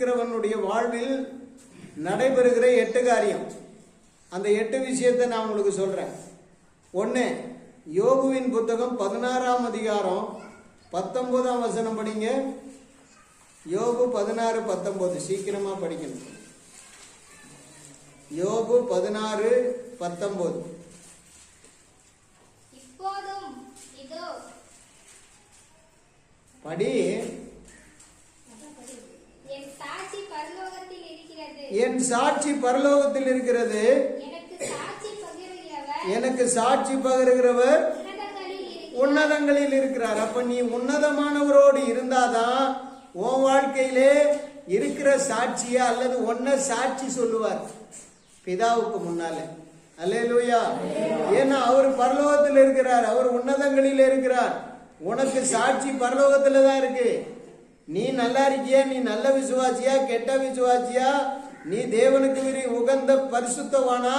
இருக்கிறவனுடைய வாழ்வில் நடைபெறுகிற எட்டு காரியம். அந்த எட்டு விஷயத்தை நான் உங்களுக்கு சொல்றேன். ஒன்று யோகுவின் புத்தகம் பதினாறாம் அதிகாரம் பத்தொன்பதாம் வசனம் படிங்க. யோபு பதினாறு பத்தொன்பது. சீக்கிரமா படிக்கணும். யோபு பதினாறு பத்தொன்பது. படி. என் சாட்சி பரலோகத்தில் இருக்கிறது. எனக்கு சாட்சி பகிர்கிறவர் உன்னதங்களில் இருக்கிறார். அப்ப நீ உன்னதமானவரோடு இருந்தாதான் உன் வாழ்க்கையிலே இருக்கிற சாட்சியா அல்லது ஒன்ன சாட்சி சொல்லுவார்? பிதாவுக்கு முன்னால. அல்லேலூயா. ஏன்னா அவர் பரலோகத்தில் இருக்கிறார். அவர் உன்னதங்களில் இருக்கிறார். உனக்கு சாட்சி பரலோகத்துல தான் இருக்கு. நீ நல்லா இருக்கியா? நீ நல்ல விசுவாசியா? கெட்ட விசுவாசியா? நீ தேவனுக்கு விரி உகந்த பரிசுத்தவானா?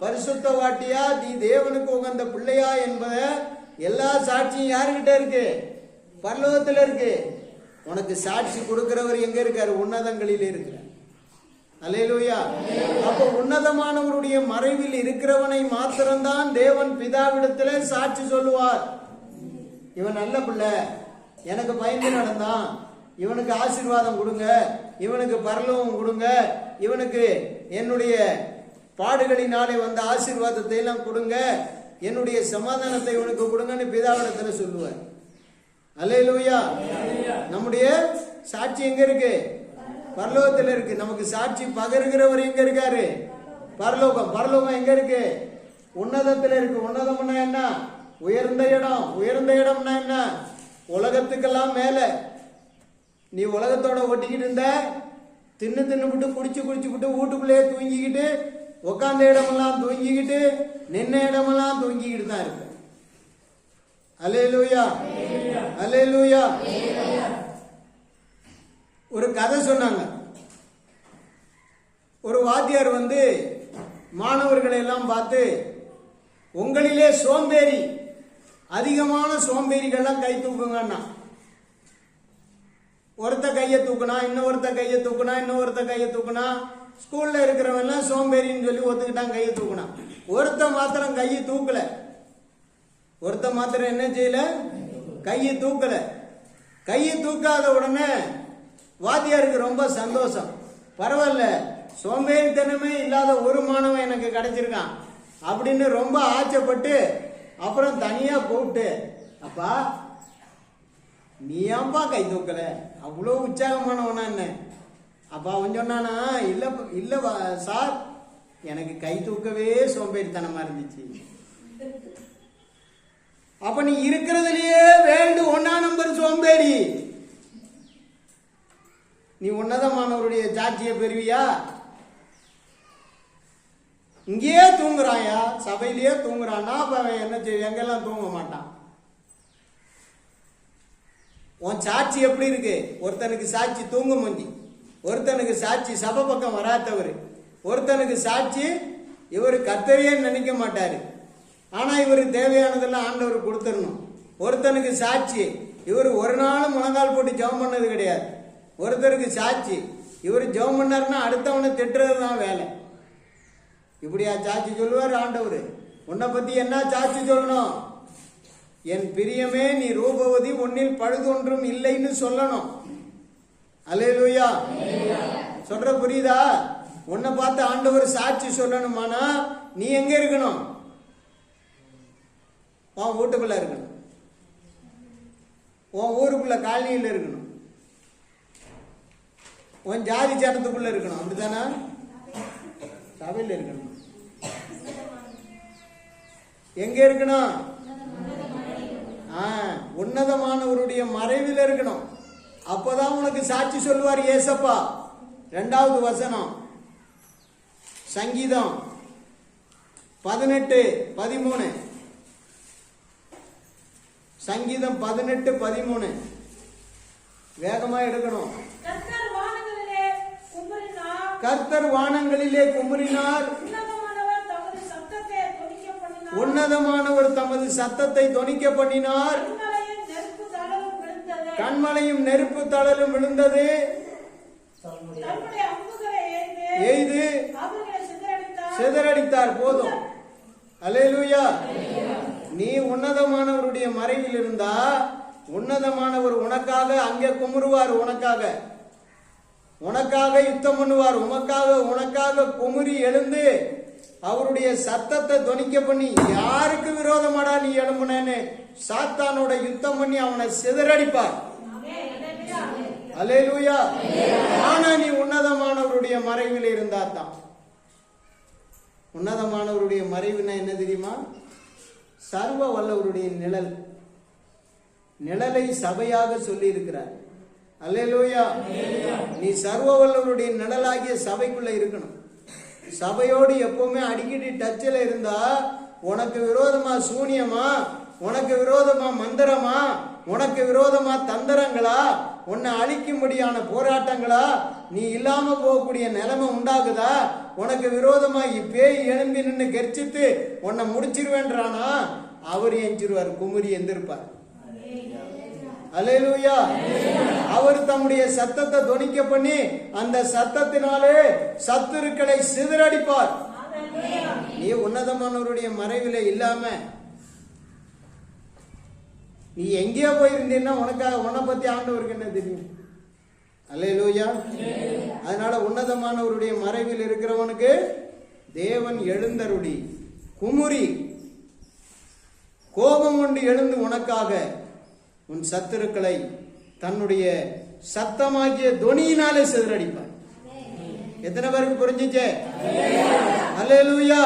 பரிசுத்தவாட்டியா? நீ தேவனுக்கு உகந்த பிள்ளையா என்பத எல்லா சாட்சியும் யாருக்கிட்ட இருக்கு? பரலோகத்துல இருக்கு. உனக்கு சாட்சி கொடுக்கிறவர் எங்க இருக்காரு? உன்னதங்களில் இருக்கிறார். அலையலூயா அப்போ உன்னதமானவருடைய மறைவில் இருக்கிறவனை மாத்திரம்தான் தேவன் பிதாவிடத்துல சாட்சி சொல்லுவார். இவன் நல்ல பிள்ளை. எனக்கு பயந்து நடந்தான். இவனுக்கு ஆசீர்வாதம் கொடுங்க. இவனுக்கு பரலோகம் கொடுங்க. இவனுக்கு என்னுடைய பாடுகளினாலே வந்த ஆசீர்வாதத்தை எல்லாம் கொடுங்க. என்னுடைய சமாதானத்தை இவனுக்கு கொடுங்கன்னு பிதாவிடத்துல சொல்லுவார். அல்லேலூயா. நம்முடைய சாட்சி எங்க இருக்கு? பரலோகத்தில் இருக்கு. நமக்கு சாட்சி பகருகிறவர் எங்க இருக்காரு? பரலோகம். பரலோகம் எங்க இருக்கு? உன்னதத்தில் இருக்கு. உன்னதம்னா என்ன? உயர்ந்த இடம். உயர்ந்த இடம்னா என்ன? உலகத்துக்கெல்லாம் மேலே. நீ உலகத்தோட ஒட்டிக்கிட்டு இருந்த தின்னு தின்னுபிட்டு குடிச்சு குடிச்சுக்கிட்டு வீட்டுக்குள்ளேயே தூங்கிக்கிட்டு உட்காந்த இடமெல்லாம் தூங்கிக்கிட்டு நின்ன இடமெல்லாம் தூங்கிக்கிட்டு தான் இருக்கு அலே லூயா அலே லூயா ஒரு கதை சொன்னாங்க. ஒரு வாத்தியார் வந்து மாணவர்களை எல்லாம் பார்த்து உங்களிலே சோம்பேறி அதிகமான சோம்பேறிகள்லாம் கை தூக்குங்கன்னா ஒருத்த கையை தூக்குனா இன்னொருத்த கையை தூக்குனா இன்னொருத்த கையை தூக்குனா ஸ்கூல்ல இருக்கிறவன்லாம் சோம்பேறின்னு சொல்லி ஒத்துக்கிட்டான் கையை தூக்குனா. ஒருத்த மாத்திரம் கையை தூக்கல. ஒருத்த மாத்திரம் என்ன செய்யல? கையை தூக்கல. கையை தூக்காத உடனே வாத்தியாருக்கு ரொம்ப சந்தோஷம். பரவாயில்ல சோம்பேறித்தனமே இல்லாத ஒரு மாணவன் எனக்கு கிடைச்சிருக்கான் அப்படின்னு ரொம்ப ஆச்சப்பட்டு அப்புறம் தனியா கூப்பிட்டு அப்பா நீ ஏன்பா கை தூக்கல அவ்வளோ உற்சாகமானவனா என்ன? அப்பா அவன் சொன்னானா இல்லை இல்ல சார் எனக்கு கை தூக்கவே சோம்பேறித்தனமா இருந்துச்சு. அப்ப நீ இருக்கிறதுலயே வேண்டு ஒன்னா நம்பர் சோம்பேறி. நீ உன்னதமானவருடைய சாட்சியை பெறுவியா? இங்கேயே தூங்குறாயா? சபையிலேயே தூங்குறான்னா அப்ப அவன் என்ன செய்ய எங்கெல்லாம் தூங்க மாட்டான்? உன் சாட்சி எப்படி இருக்கு? ஒருத்தனுக்கு சாட்சி தூங்கு முந்தி. ஒருத்தனுக்கு சாட்சி சபை பக்கம் வராதவர். ஒருத்தனுக்கு சாட்சி இவர் கத்தரையே நினைக்க மாட்டார். ஆனால் இவருக்கு தேவையானதெல்லாம் ஆண்டவர் கொடுத்துடணும். ஒருத்தனுக்கு சாட்சி இவர் ஒரு நாளும் முழங்கால் போட்டு ஜெபம் பண்ணது கிடையாது. ஒருத்தருக்கு சாட்சி இவர் ஜெபம் பண்ணாருன்னா அடுத்தவனை திட்டுறது தான் வேலை. இப்படியா சாட்சி சொல்லுவார் ஆண்டவர்? உன்னை பற்றி என்ன சாட்சி சொல்லணும்? என் பிரியமே நீ ரூபவதி உன்னில் பழுதொன்றும் இல்லைன்னு சொல்லணும். அல்லேலூயா. சொல்ற புரியுதா? உன்னை பார்த்து ஆண்டவர் சாட்சி சொல்லணுமானா நீ எங்க இருக்கணும்? உன் வீட்டுக்குள்ள இருக்கணும். உன் ஊருக்குள்ள காலனியில் இருக்கணும். உன் ஜாதி சட்டத்துக்குள்ள இருக்கணும். அப்படிதானே சபையில் இருக்கணும். எங்க இருக்கணும்? உன்னதமானவருடைய மறைவில் இருக்கணும். அப்பதான் உனக்கு சாட்சி சொல்லுவார் ஏசப்பா. ரெண்டாவது வசனம். சங்கீதம். பதினெட்டு பதிமூணு. சங்கீதம் பதினெட்டு பதிமூணு. வேகமா எடுக்கணும். கர்த்தர் வானங்களிலே கும்பலினார் கர்த்தர் வானங்களிலே குமுறினார் உன்னதமானவர் தமது சத்தத்தை தொனிக்க பண்ணினார் உன்னதமானவர் தமது சத்தத்தை தொனிக்க பண்ணினார். கண்மலையும் நெருப்பு தளலும் விழுந்தது. எய்து சிதறடித்தார். போதும். அல்லேலூயா. நீ உன்னதமானவருடைய மறைவில் இருந்தா உன்னதமானவர் உனக்காக அங்கே குமுறுவார் உனக்காக. உனக்காக யுத்தம் பண்ணுவார் உனக்காக உனக்காக குமுறி எழுந்து அவருடைய சத்தத்தை துணிக்க பண்ணி யாருக்கு விரோதமாடா நீ எழும்புனேன்னு சாத்தானோட யுத்தம் பண்ணி அவனை சிதறடிப்பார். அல்லேலூயா ஆனா நீ உன்னதமானவருடைய மறைவில் இருந்தா தான் உன்னதமானவருடைய மறைவுனா என்ன தெரியுமா? சர்வ வல்லவருடைய நிழல். நிழலை சபையாக சொல்லி இருக்கிறார் அல்லேலூயா நீ சர்வ வல்லவருடைய நிழலாகிய சபைக்குள்ள இருக்கணும். சபையோடு எப்பவுமே அடிக்கடி டச்சில் இருந்தா உனக்கு விரோதமா சூனியமா? உனக்கு விரோதமா மந்திரமா? உனக்கு விரோதமா தந்திரங்களா? உன்னை அழிக்கும்படியான போராட்டங்களா? நீ இல்லாம போகக்கூடிய நிலைமை உண்டாகுதா? உனக்கு விரோதமா இப்பேய் எழும்பி நின்று கெர்ச்சித்து உன்னை முடிச்சிருவேன்றானா? அவர் எஞ்சிருவார் குமுறி எந்திருப்பார். அல்லேலூயா அவர் தம்முடைய சத்தத்தை துணிக்க பண்ணி அந்த சத்தத்தினாலே சத்துருக்களை சிதறடிப்பார். நீ உன்னதமானவருடைய மறைவில் இல்லாம நீ எங்கேயோ போயிருந்தீன்னா உனக்காக உன்னை பத்தி ஆண்டவருக்கு என்ன தெரியும்? அல்லேலூயா. அதனால உன்னதமானவருடைய மறைவில் இருக்கிறவனுக்கு தேவன் எழுந்தருளி குமுறி கோபம் கொண்டு எழுந்து உனக்காக உன் சத்துருக்களை தன்னுடைய சத்தமாகிய தொனியினாலே சிதறடிப்பார். எத்தனை பேருக்கு புரிஞ்சுச்சே? அல்லேலூயா.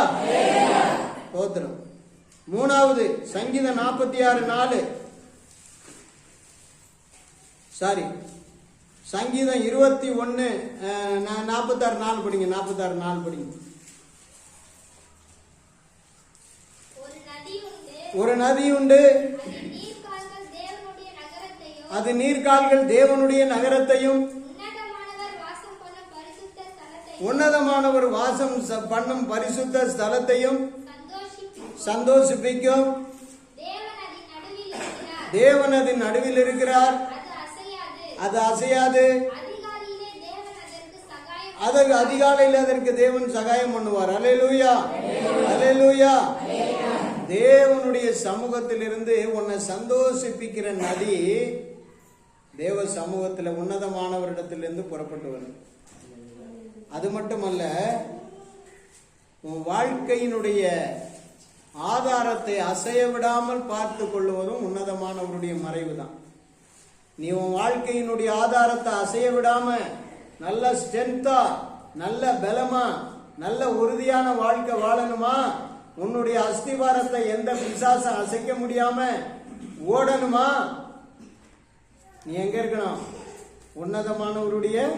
தோத்திரம் மூணாவது சங்கீதம் நாற்பத்தி ஆறு நாலு. சாரி சங்கீதம் இருபத்தி ஒன்று நாற்பத்தாறு நாலு படிங்க நாற்பத்தாறு நாலு படிங்க. ஒரு நதி உண்டு ஒரு நதி உண்டு அது நீர்க்கால்கள் தேவனுடைய நகரத்தையும் அது நீர்க்கால்கள் தேவனுடைய நகரத்தையும் உன்னதமானவர் வாசம் பண்ணும் பரிசுத்த ஸ்தலத்தையும் உன்னதமானவர் வாசம் ச- பண்ணும் பரிசுத்த ஸ்தலத்தையும் சந்தோஷிக்கும். சந்தோஷிப்பிக்கும். தேவன் அதன் நடுவில் இருக்கிறார். அது அது அசையாது. அசையாது. அதிகாலையிலே அதற்கு தேவன் சகாயம் பண்ணுவார். அலையலூயா அலையலூயா தேவனுடைய சமூகத்திலிருந்து உன்னை சந்தோஷிப்பிக்கிற நதி தேவ சமூகத்தில் உன்னதமானவரிடத்திலிருந்து புறப்பட்டு வரும். அது மட்டுமல்ல உன் வாழ்க்கையினுடைய ஆதாரத்தை அசைய விடாமல் பார்த்து கொள்வதும் உன்னதமானவருடைய மறைவு தான் நீ உன் வாழ்க்கையினுடைய ஆதாரத்தை அசைய விடாம நல்ல ஸ்ட்ரென்த்தா நல்ல பலமா நல்ல உறுதியான வாழ்க்கை வாழணுமா? உன்னுடைய அஸ்திவாரத்தை எந்த பிசாசம் அசைக்க முடியாம ஓடணுமா? நீ எங்க இருக்கணும்? உன்னதமானவருடைய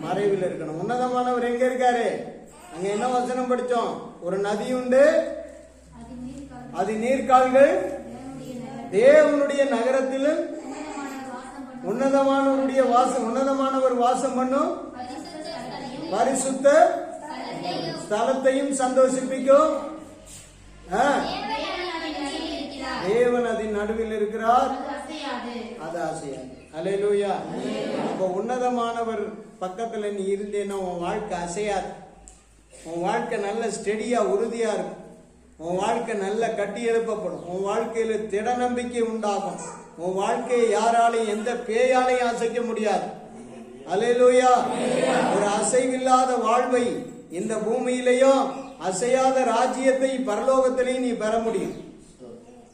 மறைவில் இருக்கணும். உன்னதமானவர் எங்க இருக்காரு? அங்க என்ன வசனம் படிச்சோம் ஒரு நதி உண்டு. அது நீர்க்கால்கள் தேவனுடைய நகரத்திலும் உன்னதமானவருடைய வாசம் உன்னதமானவர் வாசம் பண்ணும். பரிசுத்த ஸ்தலத்தையும் சந்தோஷிப்பிக்கும். ஆ, தேவன் அதன் நடுவில் இருக்கிறார். அது அசையாது. அலையலூயா அப்ப உன்னதமானவர் பக்கத்துல நீ இருந்தேன்னா உன் வாழ்க்கை அசையாது. உன் வாழ்க்கை நல்ல ஸ்டெடியா உறுதியா இருக்கும். உன் வாழ்க்கை நல்ல கட்டி எழுப்பப்படும். உன் வாழ்க்கையில திட நம்பிக்கை உண்டாகும். உன் வாழ்க்கையை யாராலையும் எந்த பேயாலையும் அசைக்க முடியாது. அலையலூயா ஒரு அசைவில்லாத வாழ்வை இந்த பூமியிலையும் அசையாத ராஜ்யத்தை பரலோகத்திலையும் நீ பெற முடியும்.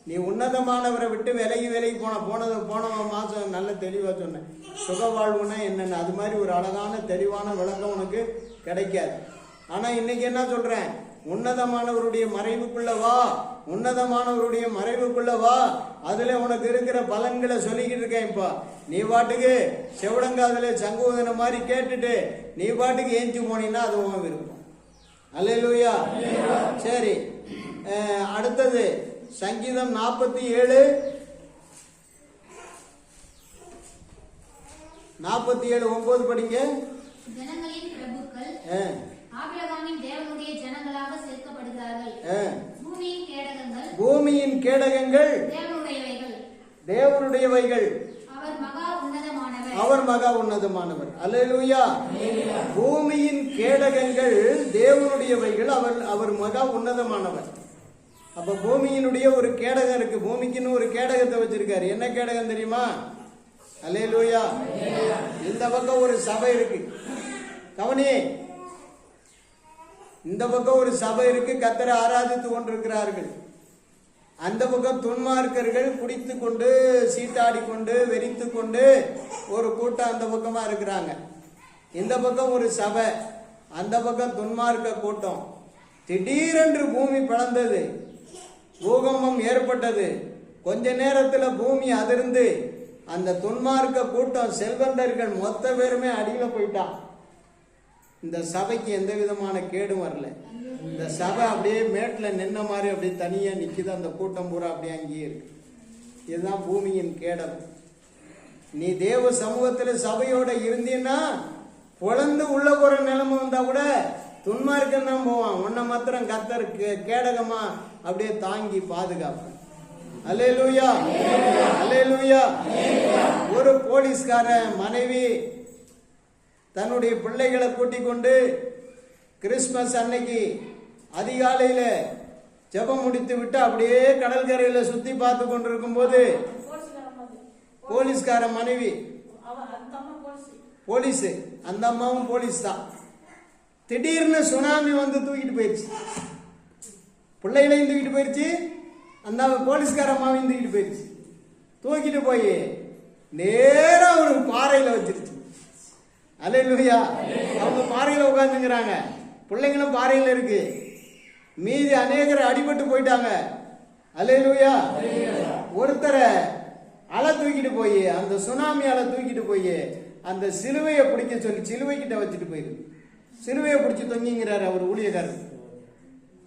நீ உன்னதமானவரை விட்டு விலகி விலகி போன போனது போன மாதம் நல்ல தெளிவாக சொன்னேன். சுக வாழ்வுனா என்னென்ன? அது மாதிரி ஒரு அழகான தெளிவான விளக்கம் உனக்கு கிடைக்காது. ஆனால் இன்னைக்கு என்ன சொல்கிறேன் உன்னதமானவருடைய மறைவுக்குள்ள வா. உன்னதமானவருடைய மறைவுக்குள்ள வா. அதுல உனக்கு இருக்கிற பலன்களை சொல்லிக்கிட்டு இருக்கேன் இப்போ. நீ பாட்டுக்கு செவடங்காதுல சங்கூதன மாதிரி கேட்டுட்டு நீ பாட்டுக்கு ஏஞ்சி போனீங்கன்னா அது உன் விருப்பம். அல்லேலூயா. சரி. அடுத்தது. சங்கீதம் நாற்பத்தி ஏழு. நாற்பத்தி ஏழு ஒன்பது படிங்க. ஜனங்களின் பிரபுக்கள் அஹ், ஆபிரகாமின் தேவனுடைய ஜனங்களாக சேர்க்கப்படுகிறார்கள். அஹ். பூமியின் கேடகங்கள் பூமியின் கேடகங்கள். தேவனுடையவைகள். தேவனுடையவைகள். அவர் மகா உன்னதமானவர். அவர் மகா உன்னதமானவர். அல்லேலூயா. பூமியின் கேடகங்கள் தேவனுடையவைகள் அவர் அவர் மகா உன்னதமானவர். அப்ப பூமியினுடைய ஒரு கேடகம் இருக்கு. பூமிக்குன்னு ஒரு கேடகத்தை வச்சிருக்காரு. என்ன கேடகம் தெரியுமா? அலே லூயா இந்த பக்கம் ஒரு சபை இருக்கு. கவனி இந்த பக்கம் ஒரு சபை இருக்கு. கத்தரை ஆராதித்து கொண்டிருக்கிறார்கள். அந்த பக்கம் துன்மார்க்கர்கள் குடித்து கொண்டு சீட்டாடி கொண்டு வெறித்து கொண்டு ஒரு கூட்டம் அந்த பக்கமா இருக்கிறாங்க. இந்த பக்கம் ஒரு சபை அந்த பக்கம் துன்மார்க்க கூட்டம். திடீரென்று பூமி பிளந்தது. பூகம்பம் ஏற்பட்டது. கொஞ்ச நேரத்தில் பூமி அதிர்ந்து அந்த துன்மார்க்க கூட்டம் செல்வந்தர்கள் மொத்த பேருமே அடியில் போயிட்டான். இந்த சபைக்கு எந்த விதமான கேடும் வரல. இந்த சபை அப்படியே மேட்டில் நின்ன மாதிரி அப்படியே தனியாக நிற்கிது அந்த கூட்டம் பூரா அப்படியே அங்கேயே இருக்கு. இதுதான் பூமியின் கேடம் நீ தேவ சமூகத்தில் சபையோட இருந்தீன்னா பொழந்து உள்ள போகிற நிலைமை வந்தால் கூட துன்மார்க்கம் தான் போவான். உன்னை மாத்திரம் கத்தருக்கு கே- அப்படியே தாங்கி பாதுகாப்பான் அல்லேலூயா. அல்லேலூயா. ஒரு போலீஸ்கார மனைவி தன்னுடைய பிள்ளைகளை கூட்டிக் கொண்டு கிறிஸ்மஸ் அன்னைக்கு அதிகாலையில் ஜெபம் முடித்து விட்டு அப்படியே கடற்கரையில் சுற்றி பார்த்து கொண்டிருக்கும் போது போலீஸ்காரன் போலீஸ்கார மனைவி போலீஸ் அந்த அம்மாவும் போலீஸ் தான். திடீர்னு சுனாமி வந்து தூக்கிட்டு போயிடுச்சு. பிள்ளைகளையும் தூக்கிட்டு போயிடுச்சு அந்த போலீஸ்கார அம்மாவையும் தூக்கிட்டு போயிடுச்சு தூக்கிட்டு போய் நேராக ஒரு பாறையில வச்சிருச்சு. அல்லேலூயா. அவங்க பாறையில உட்காந்துங்கிறாங்க பிள்ளைங்களும் பாறையில இருக்கு. மீதி அநேகர் அடிபட்டு போயிட்டாங்க. அல்லேலூயா. ஒருத்தரை அலை தூக்கிட்டு போய் அந்த சுனாமி அலை தூக்கிட்டு போய் அந்த சிலுவையை பிடிக்க சொல்லி சிலுவை கிட்ட வச்சுட்டு போயிரு சிலுவையை பிடிச்சி தொங்கிங்கிறாரு அவர் ஊழியக்காரர்.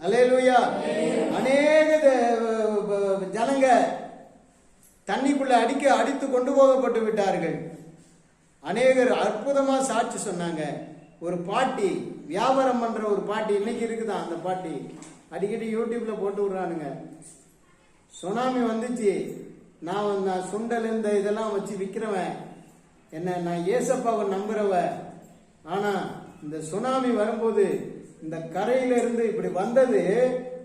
அலையலூயா. அநேக ஜனங்க தண்ணிக்குள்ள அடிக்க அடித்து கொண்டு போகப்பட்டு விட்டார்கள். அநேகர் அற்புதமா சாட்சி சொன்னாங்க. ஒரு பாட்டி வியாபாரம் பண்ற ஒரு பாட்டி இன்னைக்கு இருக்குதான் அந்த பாட்டி அடிக்கடி யூடியூப்ல போட்டு விடுறானுங்க. சுனாமி வந்துச்சு. நான் நான் சுண்டல் இந்த இதெல்லாம் வச்சு விற்கிறவன் என்ன நான் ஏசப்பாவை நம்புறவ ஆனா இந்த சுனாமி வரும்போது இந்த கரையில இருந்து இப்படி வந்தது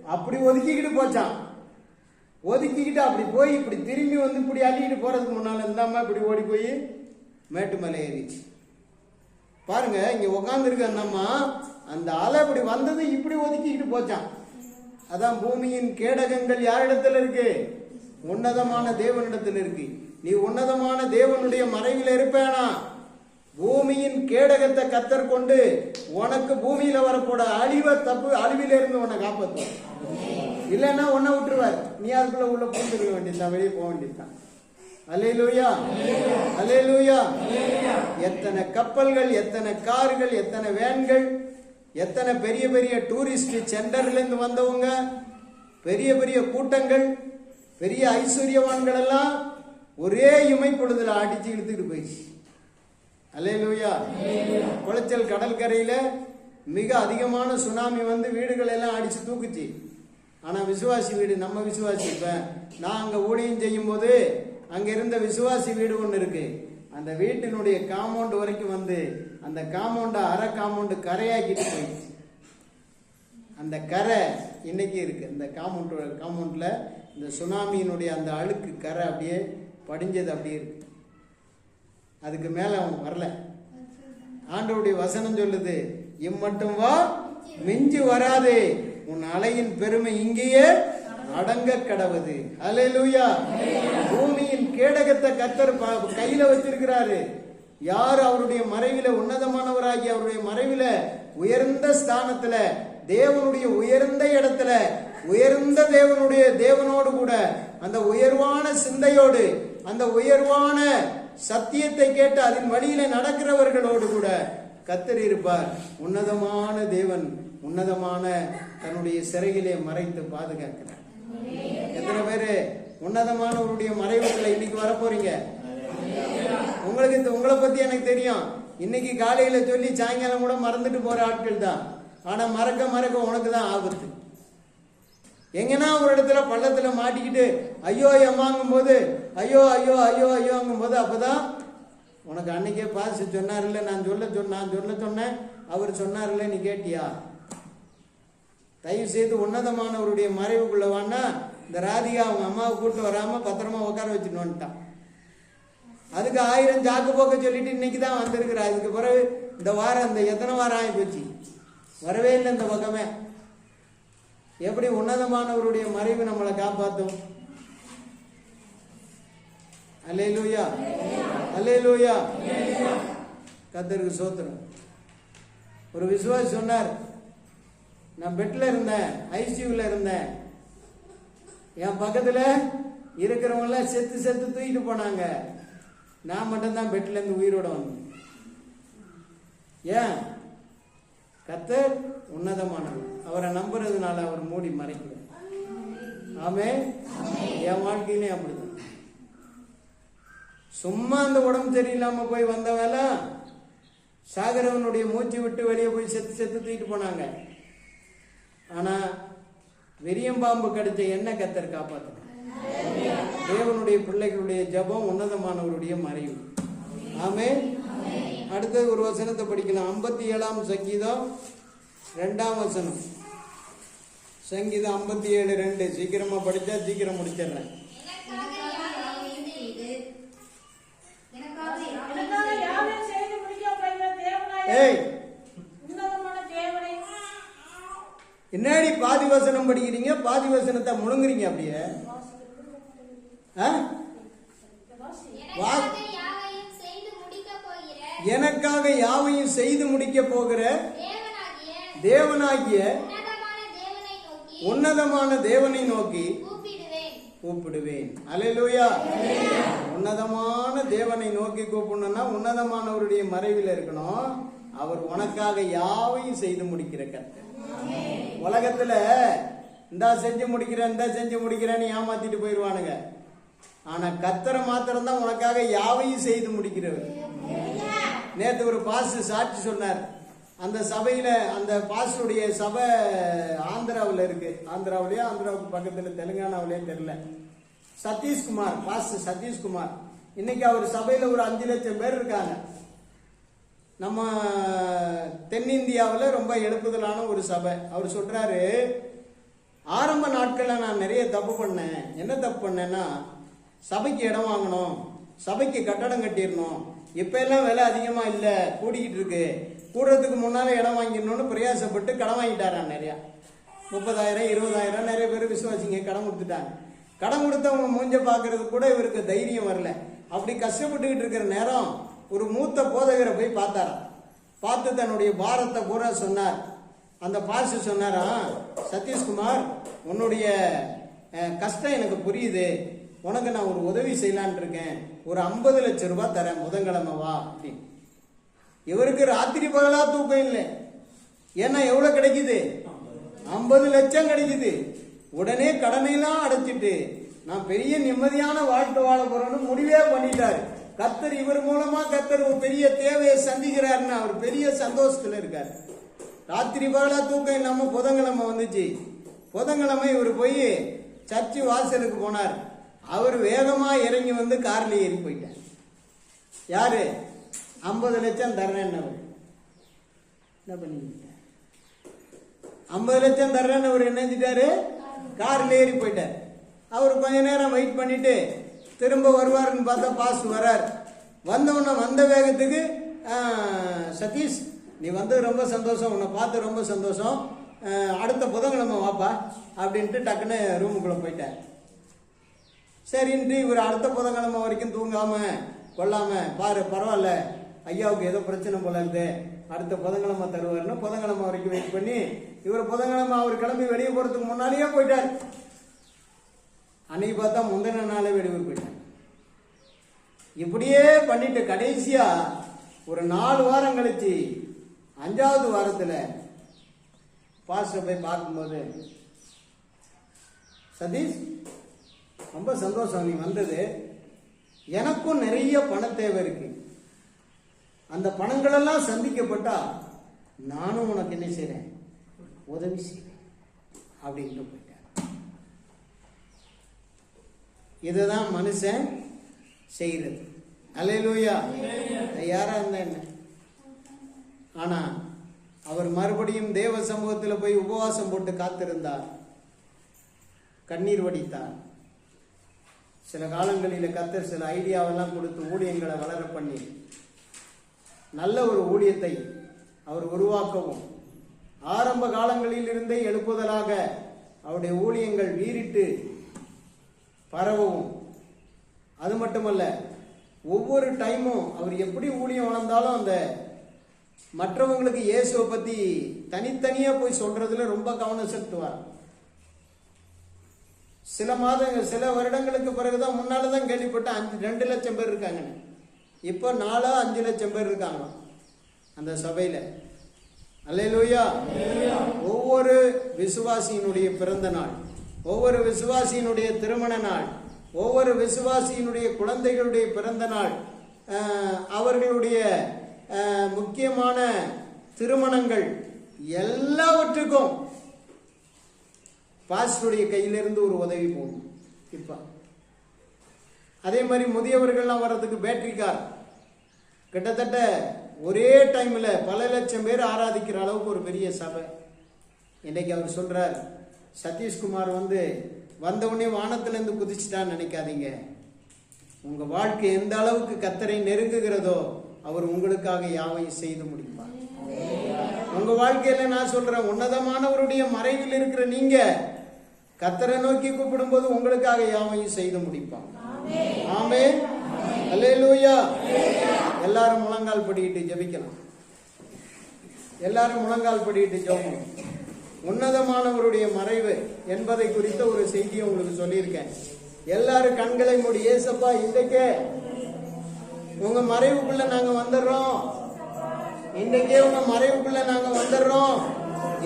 அப்படி ஒதுக்கிக்கிட்டு போச்சான் ஒதுக்கிக்கிட்டு அப்படி போய் இப்படி திரும்பி வந்து இப்படி அள்ளிக்கிட்டு போறதுக்கு முன்னால இருந்தாம இப்படி ஓடி போய் மேட்டு மலை ஏறிச்சு. பாருங்க இங்க உக்காந்துருக்க அந்த அம்மா அந்த அலை இப்படி வந்தது இப்படி ஒதுக்கிக்கிட்டு போச்சான் அதான் பூமியின் கேடகங்கள் யாரிடத்துல இருக்கு? உன்னதமான தேவனிடத்தில் இருக்கு. நீ உன்னதமான தேவனுடைய மறைவில் இருப்பேனா? பூமியின் கேடகத்தை கத்தர் கொண்டு உனக்கு பூமியில வரப்போட அழிவை தப்பு அழிவில இருந்து உன்னை காப்பாத்துவார். இல்லைன்னா உன்னை விட்டுருவார். நீ அதுக்குள்ள உள்ள பூந்துக்க வேண்டியதுதான் வெளியே போக வேண்டியதுதான் அலையிலூயா அலையிலூயா எத்தனை கப்பல்கள் எத்தனை கார்கள் எத்தனை வேன்கள் எத்தனை பெரிய பெரிய டூரிஸ்ட் சென்டர்லேருந்து வந்தவங்க பெரிய பெரிய கூட்டங்கள் பெரிய ஐஸ்வர்யவான்கள் எல்லாம் ஒரே இமை பொழுதுல அடிச்சு இழுத்துக்கிட்டு போயிடுச்சு. அலையலூயா குளச்சல் கடற்கரையில மிக அதிகமான சுனாமி வந்து வீடுகள் எல்லாம் அடிச்சு தூக்குச்சு. ஆனா விசுவாசி வீடு நம்ம விசுவாசி இப்ப. நான் அங்க ஊழியம் செய்யும் போது அங்க இருந்த விசுவாசி வீடு ஒன்று இருக்கு. அந்த வீட்டினுடைய காம்பவுண்ட் வரைக்கும் வந்து அந்த காம்பவுண்டை அரை காம்பவுண்டு கரையாக்கிட்டு போயிடுச்சு. அந்த கரை இன்னைக்கு இருக்கு. இந்த காம்பவுண்ட் காம்பவுண்ட்ல இந்த சுனாமியினுடைய அந்த அழுக்கு கரை அப்படியே படிஞ்சது அப்படியே இருக்கு. அதுக்கு மேலே அவன் வரல. ஆண்டவுடைய வசனம் சொல்லுது இம்மட்டும் வா மிஞ்சி வராதே. உன் அலையின் பெருமை இங்கேயே அடங்க கடவுது. அல்லேலூயா பூமியின் கேடகத்தை கத்தர் கையில வச்சிருக்கிறாரு. யார் அவருடைய மறைவில உன்னதமானவராகி அவருடைய மறைவில உயர்ந்த ஸ்தானத்துல தேவனுடைய உயர்ந்த இடத்துல உயர்ந்த தேவனுடைய தேவனோடு கூட அந்த உயர்வான சிந்தையோடு அந்த உயர்வான சத்தியத்தை கேட்டு அதன் வழியில நடக்கிறவர்களோடு கூட கத்தர் இருப்பார். உன்னதமான தேவன் உன்னதமான தன்னுடைய சிறையிலே மறைத்து பாதுகாக்கிறார். எத்தனை பேரு உன்னதமானவருடைய மறைவுகளை இன்னைக்கு வர போறீங்க உங்களுக்கு இந்த- உங்களை பத்தி எனக்கு தெரியும். இன்னைக்கு காலையில சொல்லி சாயங்காலம் கூட மறந்துட்டு போற ஆட்கள் தான். ஆனா மறக்க மறக்க உனக்கு தான் ஆபத்து. எங்கன்னா ஒரு இடத்துல பள்ளத்தில் மாட்டிக்கிட்டு ஐயோ எம்மாங்கும் போது ஐயோ ஐயோ ஐயோ ஐயோங்கும் போது அப்போதான் உனக்கு அன்னைக்கே பாசு சொன்னார்ல நான் சொல்ல சொன்ன நான் சொல்ல சொன்னேன் அவர் சொன்னார்ல நீ கேட்டியா? தயவு செய்து உன்னதமானவருடைய மறைவுக்குள்ள வாண்டா இந்த ராதிகா அவங்க அம்மாவை கூட்டு வராம பத்திரமா உட்கார வச்சுட்டு வந்துட்டான். அதுக்கு ஆயிரம் ஜாக்கு போக்க சொல்லிட்டு இன்னைக்கு தான் வந்திருக்கிறா அதுக்கு பிறகு இந்த வாரம் இந்த எத்தனை வாரம் ஆகி போச்சு? வரவே இல்லை இந்த பக்கமே. எப்படி உன்னதமானவருடைய மறைவு நம்மளை காப்பாற்றும் அல்லே லூயா கத்தருக்கு சோத்திரம். ஒரு விசுவாசி சொன்னார் நான் பெட்டில் இருந்தேன் ஐசியூவில் இருந்தேன். என் பக்கத்தில் இருக்கிறவங்களாம் செத்து செத்து தூக்கிட்டு போனாங்க. நான் மட்டும்தான் பெட்டிலேருந்து உயிரோட வந்தேன். ஏன்? கத்தர் உன்னதமானவர். அவரை நம்புறதுனால அவர் மூடி மறைக்கல. ஆமே என் வாழ்க்கையிலே அப்படிதான். சும்மா அந்த உடம்பு சரியில்லாம போய் வந்த வேலை சாகரவனுடைய மூச்சு விட்டு வெளியே போய் செத்து செத்து தூக்கிட்டு போனாங்க. ஆனா வெறியம்பாம்பு கடிச்ச என்ன கத்தர் காப்பாற்றணும் தேவனுடைய பிள்ளைகளுடைய ஜெபம் உன்னதமானவருடைய மறைவு. ஆமே அடுத்தது ஒரு வசனத்தை படிக்கலாம். ஐம்பத்தி ஏழாம் சங்கீதம். ரெண்டாம் வசனம். சங்கீதம் ஐம்பத்தி ஏழு ரெண்டு. சீக்கிரமா படிச்சா சீக்கிரம் முடிச்சிடுறேன். ஏய். என்னடி பாதி வசனம் படிக்கிறீங்க? பாதி வசனத்தை முழுங்குறீங்க அப்படியே. ஆ? எனக்காக யாவையும் செய்து முடிக்கப் போகிற எனக்காக யாவையும் செய்து முடிக்க போகிற தேவனாகிய உன்னதமான தேவனை நோக்கி கூப்பிடுவேன். அலையலூயா உன்னதமான தேவனை நோக்கி கூப்பிடணும்னா உன்னதமானவருடைய மறைவில் இருக்கணும். அவர் உனக்காக யாவையும் செய்து முடிக்கிற கர்த்தர். உலகத்துல இந்தா செஞ்சு முடிக்கிறேன் இந்த செஞ்சு முடிக்கிறேன்னு ஏமாத்திட்டு போயிடுவானுங்க ஆனா கத்தரை மாத்திரம் தான் உனக்காக யாவையும் செய்து முடிக்கிறவர். நேத்து ஒரு பாஸ் சாட்சி சொன்னார். அந்த சபையில அந்த பாஸ்டருடைய சபை ஆந்திராவில் இருக்கு. ஆந்திராவிலேயே ஆந்திராவுக்கு பக்கத்தில் தெலுங்கானாவிலேயே தெரியல. சதீஷ்குமார் பாஸ்டர் சதீஷ்குமார். இன்னைக்கு அவர் சபையில ஒரு அஞ்சு லட்சம் பேர் இருக்காங்க. நம்ம தென்னிந்தியாவில் ரொம்ப எழுப்புதலான ஒரு சபை. அவர் சொல்றாரு ஆரம்ப நாட்களில் நான் நிறைய தப்பு பண்ணேன். என்ன தப்பு பண்ணேன்னா சபைக்கு இடம் வாங்கணும். சபைக்கு கட்டடம் கட்டிடணும். இப்போ எல்லாம் விலை அதிகமாக இல்லை. கூடிக்கிட்டு இருக்கு. கூடுறதுக்கு முன்னால் இடம் வாங்கிடணும்னு பிரயாசப்பட்டு கடன் வாங்கிட்டாரான் நிறையா. முப்பதாயிரம் இருபதாயிரம் நிறைய பேர் விசுவாசிங்க கடன் கொடுத்துட்டாங்க. கடன் கொடுத்தவங்க மூஞ்ச பார்க்கறது கூட இவருக்கு தைரியம் வரல. அப்படி கஷ்டப்பட்டுக்கிட்டு இருக்கிற நேரம் ஒரு மூத்த போதகரை போய் பார்த்தாராம். பார்த்து தன்னுடைய பாரத்தை பூரா சொன்னார். அந்த பாசு சொன்னாரா சதீஷ்குமார் உன்னுடைய கஷ்டம் எனக்கு புரியுது. உனக்கு நான் ஒரு உதவி செய்யலான் இருக்கேன். ஒரு ஐம்பது லட்சம் ரூபாய் தரேன் புதன்கிழமை வா அப்படின்னு. இவருக்கு ராத்திரி பகலா தூக்கம் இல்லை. ஏன்னா எவ்வளவு கிடைக்குது? ஐம்பது லட்சம் கிடைக்குது. உடனே கடனையெல்லாம் அடைச்சிட்டு நான் பெரிய நிம்மதியான வாழ்க்கை வாழ போறேன்னு முடிவே பண்ணிட்டாரு. கத்தர் இவர் மூலமா கத்தர் ஒரு பெரிய தேவையை சந்திக்கிறாருன்னு அவர் பெரிய சந்தோஷத்துல இருக்காரு. ராத்திரி பகலா தூக்கம் இல்லாம புதன்கிழமை வந்துச்சு. புதன்கிழமை இவர் போய் சர்ச்சு வாசலுக்கு போனார். அவர் வேகமா இறங்கி வந்து கார்ல ஏறி போயிட்டார். யாரு? ஐம்பது லட்சம் தர்றேன்னு அவர் என்ன பண்ணிக்கிட்ட? ஐம்பது லட்சம் தர்றேன்னு அவர் என்ன செஞ்சிட்டாரு? காரில் ஏறி போயிட்டார். அவர் கொஞ்ச நேரம் வெயிட் பண்ணிட்டு திரும்ப வருவாருன்னு பார்த்தா பாஸ் வரார். வந்த உடனே வந்த வேகத்துக்கு சதீஷ் நீ வந்தது ரொம்ப சந்தோஷம் உன்னை பார்த்து ரொம்ப சந்தோஷம். அடுத்த புதன்கிழமை வாப்பா அப்படின்ட்டு டக்குன்னு ரூமுக்குள்ளே போயிட்டார். சரின்ட்டு இவர் அடுத்த புதன்கிழமை வரைக்கும் தூங்காமல் கொள்ளாம பாரு பரவாயில்ல ஐயாவுக்கு ஏதோ பிரச்சனை போல இருந்து அடுத்த புதன்கிழமை தருவாருன்னு புதன்கிழமை வரைக்கும் வெயிட் பண்ணி இவர் புதன்கிழமை அவர் கிளம்பி வெளியே போறதுக்கு முன்னாடியே போயிட்டார். அன்னைக்கு பார்த்தா முந்தின நாளே வெளியூர் போயிட்டார். இப்படியே பண்ணிட்டு கடைசியா ஒரு நாலு வாரம் கழிச்சு அஞ்சாவது வாரத்தில் பாஸ்டர் போய் பார்க்கும்போது சதீஷ் ரொம்ப சந்தோஷம் நீ வந்தது. எனக்கும் நிறைய பண தேவை இருக்குது அந்த பணங்களெல்லாம் சந்திக்கப்பட்டா நானும் உனக்கு என்ன செய்கிறேன் உதவி செய்வேன். அப்படின்ட்டு போயிட்டார். இதுதான் மனுஷன் செய்யறது அல்லேலூயா. யாரா இருந்தா என்ன? ஆனா அவர் மறுபடியும் தேவ சமூகத்தில் போய் உபவாசம் போட்டு காத்திருந்தார். கண்ணீர் வடித்தார். சில காலங்களில் கத்தர் சில ஐடியாவெல்லாம் கொடுத்து ஊழியங்களை வளர பண்ணி நல்ல ஒரு ஊழியத்தை அவர் உருவாக்கவும் ஆரம்ப காலங்களில் இருந்தே எழுப்புதலாக அவருடைய ஊழியங்கள் வீறிட்டு பரவவும். அது மட்டுமல்ல ஒவ்வொரு டைமும் அவர் எப்படி ஊழியம் வளர்ந்தாலும் அந்த மற்றவங்களுக்கு இயேசுவை பற்றி தனித்தனியாக போய் சொல்றதுல ரொம்ப கவனம் செலுத்துவார். சில மாதங்கள் சில வருடங்களுக்கு பிறகுதான் முன்னால தான் கேள்விப்பட்ட அஞ்சு ரெண்டு லட்சம் பேர் இருக்காங்கன்னு. இப்போ நாலோ அஞ்சு லட்சம் பேர் இருக்காங்க அந்த சபையில். அல்லையா ஒவ்வொரு விசுவாசியினுடைய பிறந்த நாள் ஒவ்வொரு விசுவாசியினுடைய திருமண நாள் ஒவ்வொரு விசுவாசியினுடைய குழந்தைகளுடைய பிறந்த நாள் அவர்களுடைய முக்கியமான திருமணங்கள் எல்லாவற்றுக்கும் பாஸ்டருடைய கையிலிருந்து ஒரு உதவி போகும். இப்போ அதே மாதிரி முதியவர்கள்லாம் வர்றதுக்கு பேட்டரி கார் கிட்டத்தட்ட ஒரே டைமில் பல லட்சம் பேர் ஆராதிக்கிற அளவுக்கு ஒரு பெரிய சபை. இன்றைக்கி அவர் சொல்கிறார் சதீஷ்குமார் வந்து வந்தவுடனே வானத்துலேருந்து குதிச்சுட்டான்னு நினைக்காதீங்க. உங்கள் வாழ்க்கை எந்த அளவுக்கு கத்தரை நெருங்குகிறதோ அவர் உங்களுக்காக யாவையும் செய்து முடிப்பார். உங்க வாழ்க்கையில நான் சொல்றேன் உன்னதமானவருடைய மறைவில் இருக்கிற நீங்க கத்தரை நோக்கி கூப்பிடும்போது உங்களுக்காக யாவையும் செய்து முடிப்பான் ஆமே அல்லேலூயா. எல்லாரும் முழங்கால் படிக்கிட்டு ஜெபிக்கலாம் எல்லாரும் முழங்கால் படிக்கிட்டு ஜெபம் உன்னதமானவருடைய மறைவு என்பதை குறித்த ஒரு செய்தியை உங்களுக்கு சொல்லியிருக்கேன். எல்லாரும் கண்களை மூடி ஏசப்பா இன்றைக்கே உங்க மறைவுக்குள்ள நாங்க வந்துடுறோம். இன்றைக்கே உங்க மறைவுக்குள்ள நாங்க வந்துடுறோம்.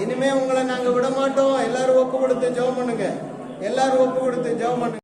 இனிமே உங்களை நாங்க விட மாட்டோம் எல்லாரும் ஒப்பு கொடுத்து ஜெபம் பண்ணுங்க. எல்லாரும் ஒப்பு கொடுத்து ஜெபம் பண்ணுங்க.